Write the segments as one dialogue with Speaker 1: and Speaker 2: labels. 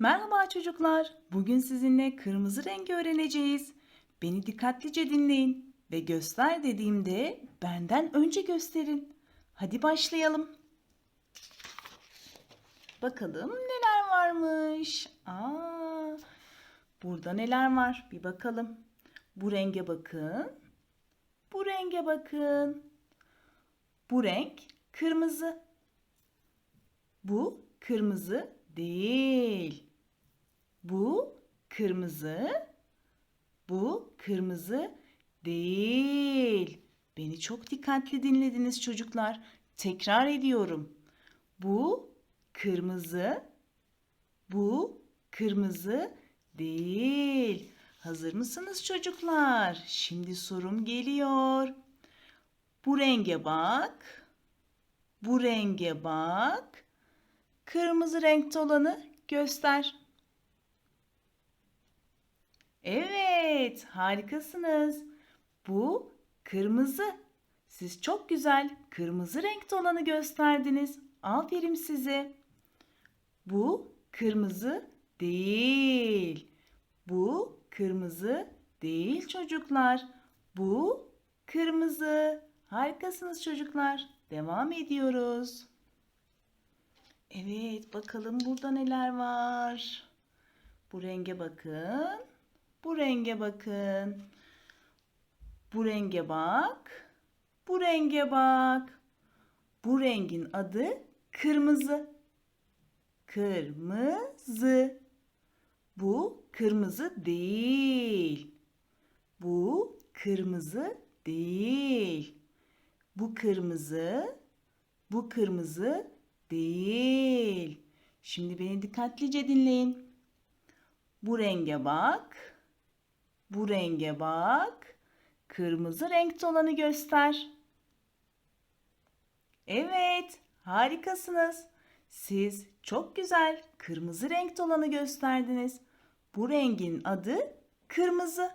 Speaker 1: Merhaba çocuklar. Bugün sizinle kırmızı rengi öğreneceğiz. Beni dikkatlice dinleyin ve göster dediğimde benden önce gösterin. Hadi başlayalım. Bakalım neler varmış. Aa, burada neler var? Bir bakalım. Bu renge bakın. Bu renge bakın. Bu renk kırmızı. Bu kırmızı değil. Bu kırmızı. Bu kırmızı değil. Beni çok dikkatli dinlediniz çocuklar. Tekrar ediyorum. Bu kırmızı. Bu kırmızı değil. Hazır mısınız çocuklar? Şimdi sorum geliyor. Bu renge bak. Bu renge bak. Kırmızı renkte olanı göster. Evet, harikasınız. Bu kırmızı. Siz çok güzel kırmızı renkte olanı gösterdiniz. Aferin size. Bu kırmızı değil. Bu kırmızı değil çocuklar. Bu kırmızı. Harikasınız çocuklar. Devam ediyoruz. Evet, bakalım burada neler var. Bu renge bakın. Bu renge bakın. Bu renge bak. Bu renge bak. Bu rengin adı kırmızı. Kırmızı. Bu kırmızı değil. Bu kırmızı değil. Bu kırmızı. Bu kırmızı değil. Şimdi beni dikkatlice dinleyin. Bu renge bak. Bu renge bak. Kırmızı renkte olanı göster. Evet, harikasınız. Siz çok güzel kırmızı renkte olanı gösterdiniz. Bu rengin adı kırmızı.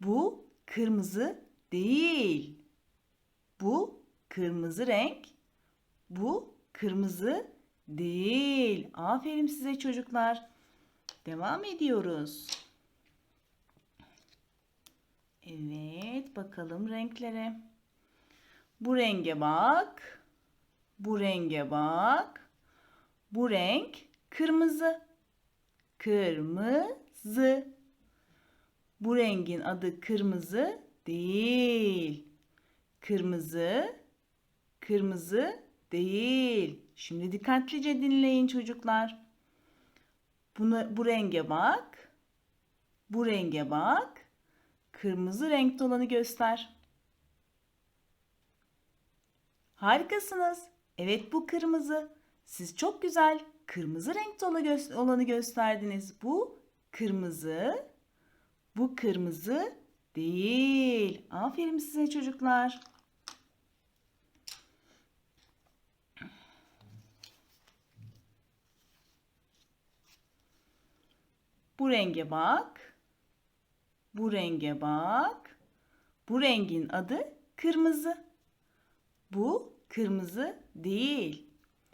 Speaker 1: Bu kırmızı değil. Bu kırmızı renk. Bu kırmızı değil. Aferin size çocuklar. Devam ediyoruz. Evet, bakalım renklere. Bu renge bak. Bu renge bak. Bu renk kırmızı. Kırmızı. Bu rengin adı kırmızı değil. Kırmızı, kırmızı değil. Şimdi dikkatlice dinleyin çocuklar. Bunu, bu renge bak. Bu renge bak. Kırmızı renkte olanı göster. Harikasınız. Evet bu kırmızı. Siz çok güzel kırmızı renkte olanı gösterdiniz. Bu kırmızı. Bu kırmızı değil. Aferin size çocuklar. Bu renge bak. Bu renge bak. Bu rengin adı kırmızı. Bu kırmızı değil.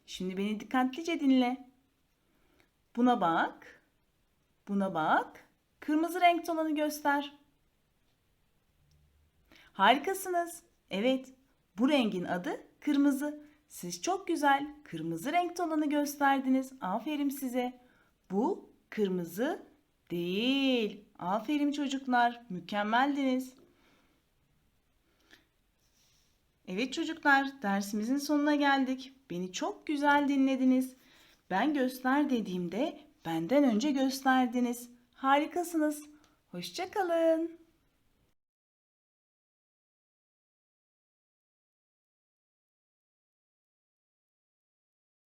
Speaker 1: Şimdi beni dikkatlice dinle. Buna bak. Buna bak. Kırmızı renkte olanı göster. Harikasınız. Evet, bu rengin adı kırmızı. Siz çok güzel kırmızı renkte olanı gösterdiniz. Aferin size. Bu kırmızı değil. Aferin çocuklar. Mükemmeldiniz. Evet çocuklar, dersimizin sonuna geldik. Beni çok güzel dinlediniz. Ben göster dediğimde benden önce gösterdiniz. Harikasınız. Hoşçakalın.